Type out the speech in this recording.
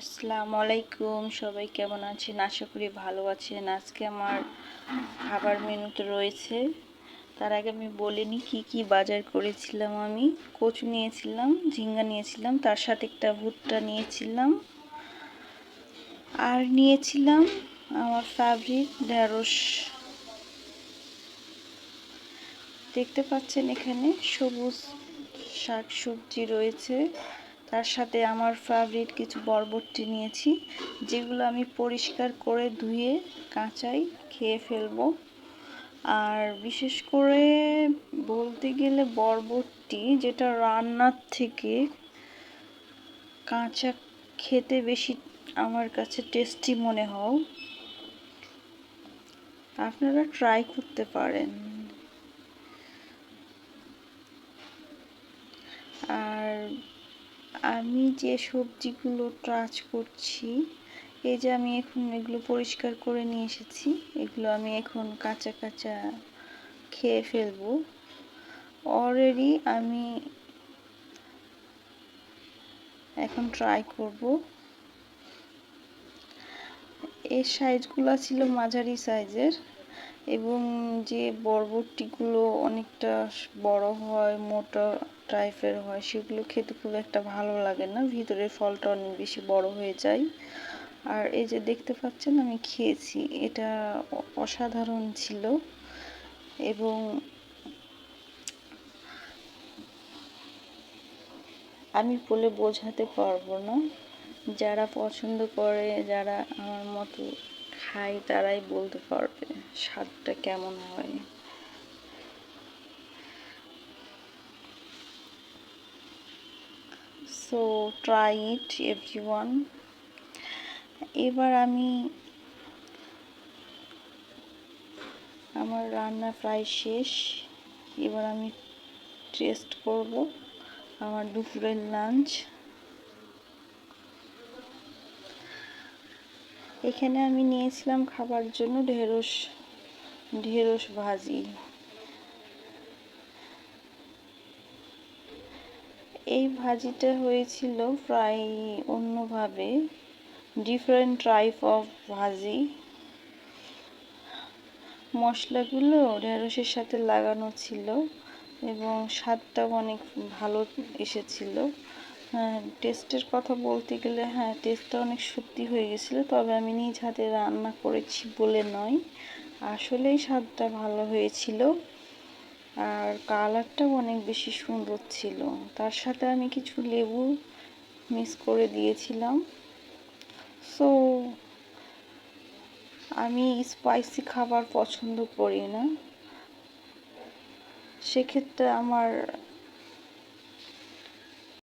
আসসালামু আলাইকুম সবাই কেমন আছেন? আশা করি ভালো আছেন। আজকে আমার খাবার মেনুতে রয়েছে। তার আগে আমি বলিনি কি কি বাজার করেছিলাম আমি। কচু নিয়েছিলাম, ঝিঙ্গা নিয়েছিলাম, তার সাথে একটা ভুট্টা নিয়েছিলাম। আর নিয়েছিলাম আমার ফেভারিট ঢেঁড়স। দেখতে পাচ্ছেন এখানে সবুজ শাক সবজি রয়েছে। তার সাথে আমার ফেভারিট কিছু বরবটি নিয়েছি, যেগুলো আমি পরিষ্কার করে ধুয়ে কাঁচাই খেয়ে ফেলব। আর বিশেষ করে বলতে গেলে বরবটি, যেটা রান্নার থেকে কাঁচা খেতে বেশি আমার কাছে টেস্টি মনে হয়। আপনারা ট্রাই করতে পারেন আর আমি যে সবজিগুলো টাচ করছি, এই যে আমি এখন এগুলো পরিষ্কার করে নিয়ে এসেছি, এগুলো আমি এখন কাঁচা কাঁচা খেয়ে ফেলব। অলরেডি আমি এখন ট্রাই করব। এর সাইজগুলো ছিল মাঝারি সাইজের এবং যে বরবটিগুলো অনেকটা বড় হয়, মোটা টাইপের হয়, সেগুলো খেতে খুব একটা ভালো লাগে না। ভিতরের ফলটা অনেক বেশি বড় হয়ে যায়। আর এই যে দেখতে পাচ্ছেন, আমি খেয়েছি। এটা অসাধারণ ছিল। এবং আমি বলে বোঝাতে পারব না। যারা পছন্দ করে, যারা আমার মতো খায় তারাই বলতে পারবে স্বাদটা কেমন হয়। সো ট্রাই ইট এভরিওয়ান এবার আমি আমার রান্না প্রায় শেষ। এবার আমি টেস্ট করব আমার দুপুরের লাঞ্চ এখানে আমি নিয়েছিলাম খাবার জন্য ঢেঁড়স ঢেঁড়স ভাজি। এই ভাজিটা হয়েছিল প্রায় অন্যভাবে ডিফারেন্ট টাইপ অফ ভাজি। মশলাগুলো ঢেঁড়সের সাথে লাগানো ছিল এবং স্বাদটাও অনেক ভালো এসেছিল। টেস্টের কথা বলতে গেলে হ্যাঁ টেস্টটা অনেক সত্যি হয়ে গেছিল। তবে আমি নিজ হাতে রান্না করেছি বলে নয়। আসলেই স্বাদটা ভালো হয়েছিল। আর কালারটাও অনেক বেশি সুন্দর ছিল। তার সাথে আমি কিছু লেবু মিক্স করে দিয়েছিলাম। সো আমি স্পাইসি খাবার পছন্দ করি না। সেক্ষেত্রে আমার